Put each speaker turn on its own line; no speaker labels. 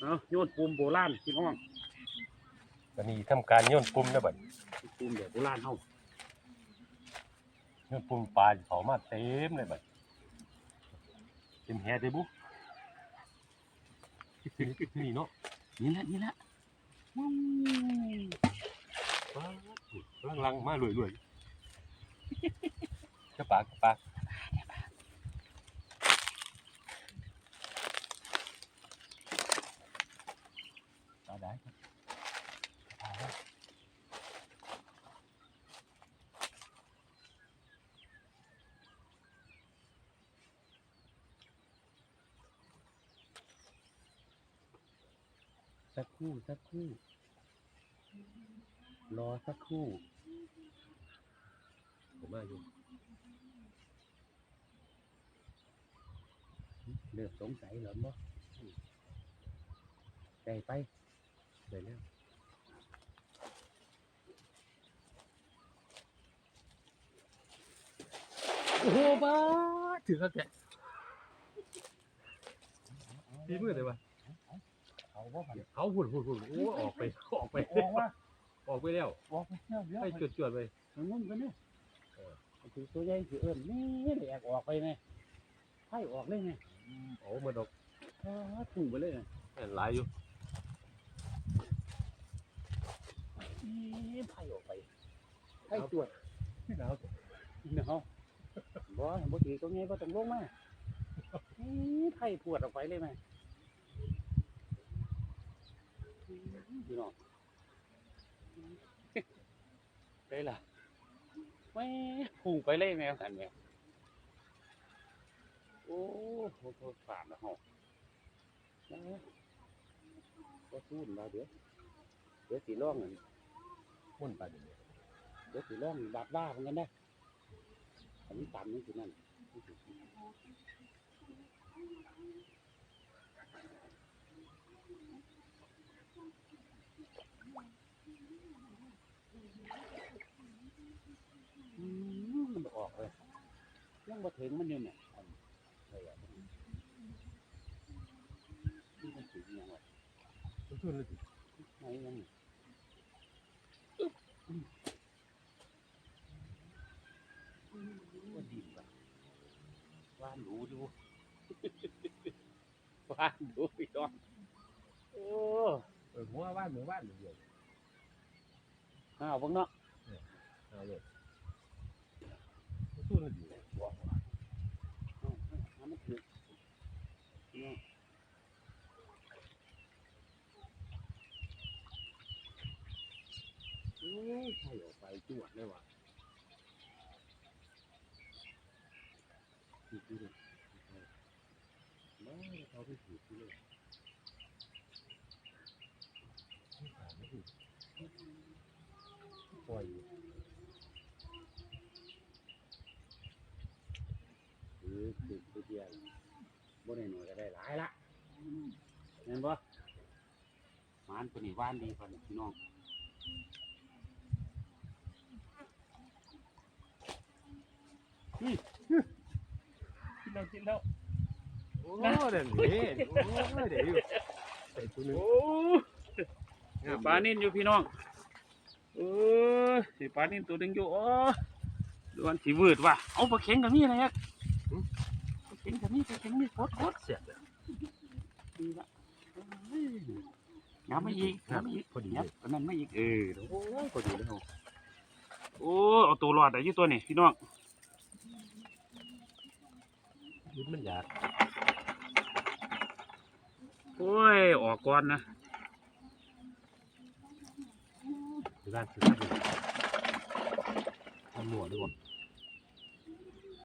เอาโยนปุ่มโบราณพี่น้อง
วันนี้ทำการโยนปุ่มนะบัด
ปุ่มแบบโบราณเฮา
โยนปุ่มปลาเขามาเต็มเลยบัดเต็มแฮได้บุนี่เนาะ
นี่แหละนี่แหละ
ปลาลังลังๆมาเลยๆกระปากกระปาก
ปลา ได้ครับสักครู่สักครู่ รอสักครู่
ผมมาอยู่
เลือกสงสัยเหรอบ่ใจไป ไปแล้ว
โอ้โหบ้าถือเขาแกะดีมือเลยวะ
เอาว่าผ่าน
เอาหุ่นหุ่นหุ่นโอ้ออกไปออกไป
ออกว่า
ออกไปแล้ว
ออกไปเที่ยวเดี๋ยว
ไป
ไป
จวดจวดๆไป
งงกันเนี่ยถือตัวใหญ่ถือเอิ้นนี่แหลกออกไปไงไพ่ออกเลยไง
โอ้มันออก
อ้าถูกไปเลยไง
หลายอยู่
นี่ไพ่ออกไปไพ่ตรวจ
หนาว
เนาะบ่บ่ถือตัวใหญ่บ่ต้องลงมานี่ไพ่ปวดออกไปเลยไหมพี่น้องได้ล่ะไม่พุ่งไปเลยแมวกันแมวโอ้โหโทษผ่านแล้วเหรอก็สู้เราเดี๋ยวเดี๋ยวสีร่องอัน
มุ่นไปอยู่เนี่ย
เดี๋ยวสีร่องบาดบ้าเหมือนกันนะอันนี้ต่ำนี่คือนั่นอืมมันออกเลยยังมาถึงมันอยู่เนี่ยอันอะไรอะนี่มันถึงยังไง
มันทุ่นเลยสิ
ไหนยัง นี่ว่าดีว่ะว่านดูดูว่านดูพี่น้องโอ้
เออหัวว่านเหมือนว่านเดียว
อ้าวเบังเนาะ
เอาเลยมันทุ่นเลยสิ
อ้าวอ้าวมันถึงเนี่ยโอ้ยใช่ออกไปจวดเลยว่ะ ผิดดูดิไม่เขาไม่ผิดเลย
ปล่อยอยู่
คือคือคือเดียวบ่ได้หน่อยก็ได้หลายละเห็นบ่หมานตัวนี้ว่านดีกว่าพี่น้องกินแล้ว กินแล้ว
โอ้เดี๋ยวนี้โอ้เดี๋ยวอยู่ใส่ตัวหนึง
โอ้สีปลานิ่นอยู่พี่น้องเออสีปลานิ่นตัวหนึงอยู่โอ้ดวนสีวืดว่ะเอาปลาเข็งกับนี่อะไรอะปลาเข็งกับนี่ปลาเข็งนี่โคตรโคตร
เสียบเลย
ดีละเอ้ยย้ำไม่อีกย้ำไม่อีก
พอดี
ยั
เล
บ
ย
อันนั้นไม่อีกเออโอ้ยพอดีแล้วโอ้เอาตัวรอดได้อยี่ตัวนี่พี่น้อง
ลิ้นมันอยาก
โอ้ย ออกก่อนนะ
ถือด้านถือด้านอยู่ทำหนวดดีกว่า